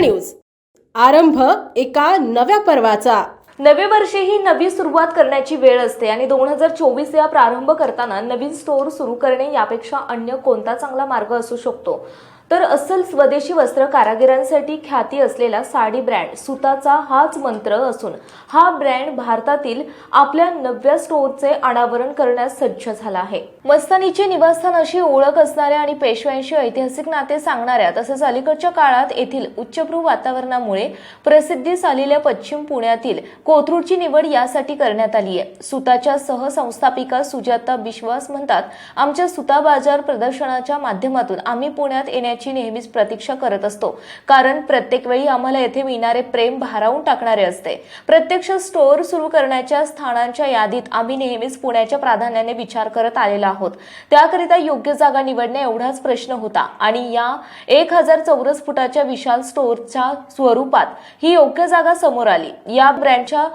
News. आरंभ एका नव्या पर्वाचा. नवे वर्षे ही नवी सुरुवात करण्याची वेळ असते आणि दोन हजार चोवीस या प्रारंभ करताना नवीन स्टोअर सुरू करणे यापेक्षा अन्य कोणता चांगला मार्ग असू शकतो? तर अस्सल स्वदेशी वस्त्र कारागिरांसाठी ख्याती असलेला साडी ब्रँड सुताचा हाच मंत्र असून हा ब्रँड भारतातील आपल्या नव्या स्टोअरचे अनावरण करण्यास सज्ज झाला आहे. मस्तानीचे निवासस्थान अशी ओळख असणाऱ्या आणि पेशव्यांशी ऐतिहासिक नाते सांगणाऱ्या तसेच अलीकडच्या काळात येथील उच्चभ्रू वातावरणामुळे प्रसिद्धीस आलेल्या पश्चिम पुण्यातील कोथरूडची निवड यासाठी करण्यात आली आहे. सुताच्या सहसंस्थापिका सुजाता विश्वास म्हणतात आमच्या सुता बाजार प्रदर्शनाच्या माध्यमातून आम्ही पुण्यात येण्याची नेहमीच प्रतीक्षा करत असतो. कारण प्रत्येक वेळी आम्हाला येथे मिळणारे प्रेम भारावून टाकणारे असते. प्रत्यक्ष स्टोअर सुरू करण्याच्या स्थानांच्या यादीत आम्ही नेहमीच पुण्याच्या प्राधान्याने विचार करत आलेलो आहोत. त्याकरिता योग्य जागा निवडणे एवढाच प्रश्न होता. आणि या एक हजार चौरस फुटाच्या विशाल स्टोअरच्या स्वरूपात ही योग्य जागा समोर आली. या ब्रँडच्या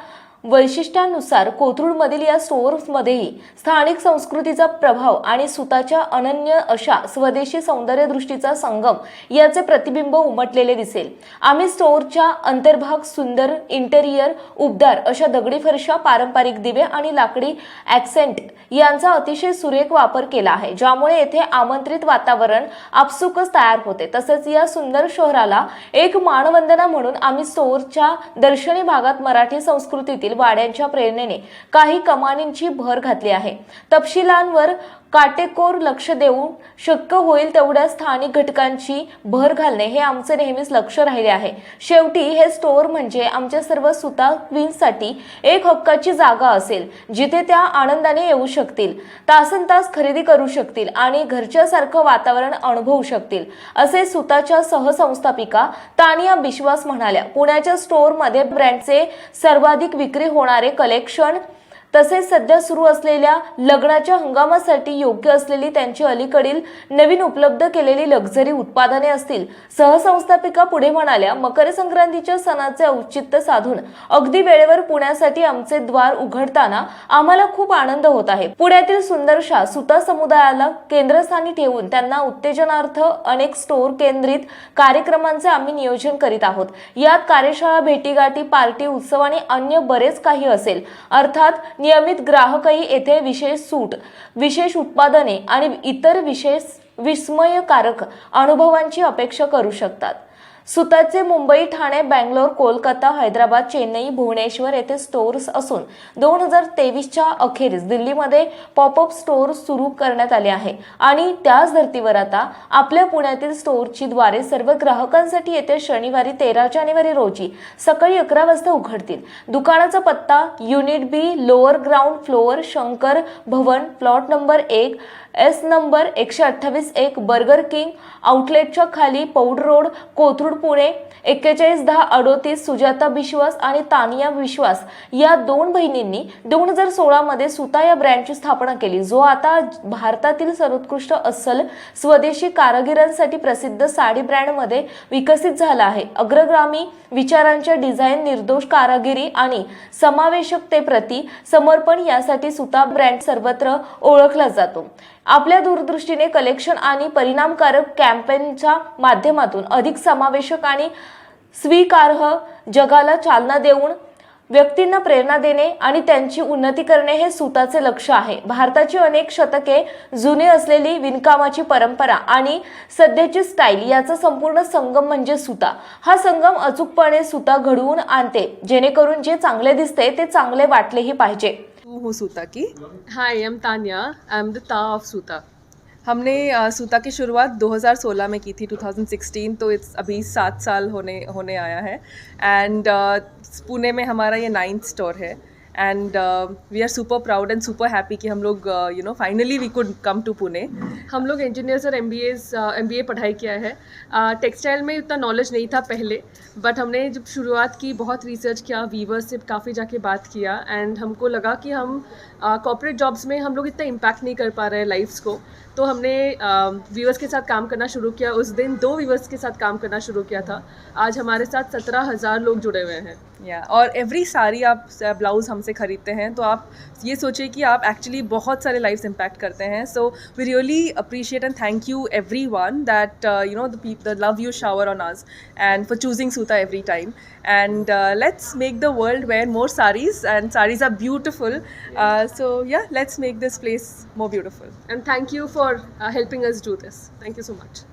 वैशिष्ट्यानुसार कोथरूडमधील या स्टोअर्समध्येही स्थानिक संस्कृतीचा प्रभाव आणि सुताच्या अनन्य अशा स्वदेशी सौंदर्य दृष्टीचा संगम याचे प्रतिबिंब उमटलेले दिसेल. आम्ही स्टोअरच्या अंतर्भाग सुंदर इंटेरियर उबदार अशा दगडी फरशा पारंपरिक दिवे आणि लाकडी ॲक्सेंट यांचा अतिशय सुरेख वापर केला आहे ज्यामुळे येथे आमंत्रित वातावरण आपसुकच तयार होते. तसेच या सुंदर शहराला एक मानवंदना म्हणून आम्ही स्टोअरच्या दर्शनी भागात मराठी संस्कृतीतील वाड्यांच्या प्रेरणेने काही कमानींची भर घातली आहे. तपशिलांवर काटेकोर लक्ष देऊन शक्य होईल तेवढ्या स्थानिक घटकांची भर घालणे हे आमचे नेहमीच लक्ष राहिले आहे. शेवटी हे स्टोअर म्हणजे आमच्या सर्व सुता क्वीन्ससाठी एक हक्काची जागा असेल जिथे त्या आनंदाने येऊ शकतील तासन तास खरेदी करू शकतील आणि घरच्यासारखं वातावरण अनुभवू शकतील असे सुताच्या सहसंस्थापिका तानिया विश्वास म्हणाल्या. पुण्याच्या स्टोअरमध्ये ब्रँडचे सर्वाधिक विक्री होणारे कलेक्शन तसेच सध्या सुरू असलेल्या लग्नाच्या हंगामासाठी योग्य असलेली त्यांची अलीकडील नवीन उपलब्ध केलेली लक्झरी उत्पादने असतील. सहसंस्थापिका पुढे म्हणाल्या मकर संक्रांतीच्या सणाचे औचित्य साधून अगदी वेळेवर पुण्यासाठी आमचे द्वार उघडताना आम्हाला खूप आनंद होत आहे. पुण्यातील सुंदरशा सुता समुदायाला केंद्रस्थानी ठेवून त्यांना उत्तेजनार्थ अनेक स्टोर केंद्रित कार्यक्रमांचे आम्ही नियोजन करीत आहोत. यात कार्यशाळा भेटीगाठी पार्टी उत्सव आणि अन्य बरेच काही असेल. अर्थात नियमित ग्राहकही येथे विशेष सूट विशेष उत्पादने आणि इतर विशेष विस्मयकारक अनुभवांची अपेक्षा करू शकतात. सुताचे मुंबई ठाणे बँगलोर कोलकाता हैदराबाद चेन्नई भुवनेश्वर येथे स्टोअर्स असून दोन हजार तेवीसच्या अखेरीस दिल्लीमध्ये पॉपअप स्टोअर सुरू करण्यात आले आहे. आणि त्याच धर्तीवर आता आपल्या पुण्यातील स्टोअरची द्वारे सर्व ग्राहकांसाठी येत्या शनिवारी तेरा जानेवारी रोजी सकाळी अकरा वाजता उघडतील. दुकानाचा पत्ता unit B lower ground floor Shankar Bhavan plot number एक एस नंबर एकशे अठ्ठावीस एक बर्गर किंग आउटलेटच्या खाली पौड रोड कोथरूड पुणे एक्केचाळीस दहा अडोतीस सुजाता विश्वास आणि तानिया विश्वास या दोन बहिणींनी दोन हजार सोळामध्ये सुता या ब्रँडची स्थापना केली जो आता भारतातील सर्वोत्कृष्ट अस्सल स्वदेशी कारागिरांसाठी प्रसिद्ध साडी ब्रँडमध्ये विकसित झाला आहे. अग्रगामी विचारांच्या डिझाईन निर्दोष कारागिरी आणि समावेशकतेप्रती समर्पण यासाठी सुता ब्रँड सर्वत्र ओळखला जातो. आपल्या दूरदृष्टीने कलेक्शन आणि परिणामकारक कॅम्पेनच्या माध्यमातून अधिक समावेशक आणि स्वीकार्ह जगाला चालना देऊन व्यक्तींना प्रेरणा देणे आणि त्यांची उन्नती करणे हे सुताचे लक्ष आहे. भारताची अनेक शतके जुने असलेली विणकामाची परंपरा आणि सध्याची स्टाईल याचा संपूर्ण संगम म्हणजे सुता. हा संगम अचूकपणे सुता घडवून आणते जेणेकरून जे चांगले दिसते ते चांगले वाटलेही पाहिजे. हूँ सूता की। हाँ am Tania I am the ता ऑफ़ सूता हमने सूता की शुरुआत 2016 में की थी 2016 तो इट्स अभी सात साल होने होने आया है। एंड पुणे में हमारा ये नाइन्थ स्टोर है। And we are super proud and super happy कि हम लोग you know finally we could come to Pune हम लोग इंजीनियर्स और M B M B A पढ़ाई किया है। टेक्सटाइल uh, में उतना नॉलेज नहीं था पहले बट हमने जब शुरुआत की बहुत रिसर्च किया वीवर्स से काफ़ी जाके बात किया एंड हमको लगा कि हम कॉर्पोरेट जॉब्स में हम लोग इतना इम्पैक्ट नहीं कर पा रहे लाइफ्स को। तो हमने वीवर्स के साथ काम करना शुरू किया। उस दिन दो वीवर्स के साथ काम करना शुरू किया था। आज हमारे साथ सत्रह हज़ार लोग जुड़े हुए हैं। या yeah, और एवरी सारी आप ब्लाउज हमसे खरीदते हैं तो आप ये सोचिए कि आप एक्चुअली बहुत सारे लाइफ इम्पैक्ट करते हैं। So we really appreciate and thank you every one that you know the the love you shower on us and for choosing Suta every time and let's make the world where more sarees and sarees are beautiful so yeah let's make this place more beautiful and thank you for helping us do this thank you so much.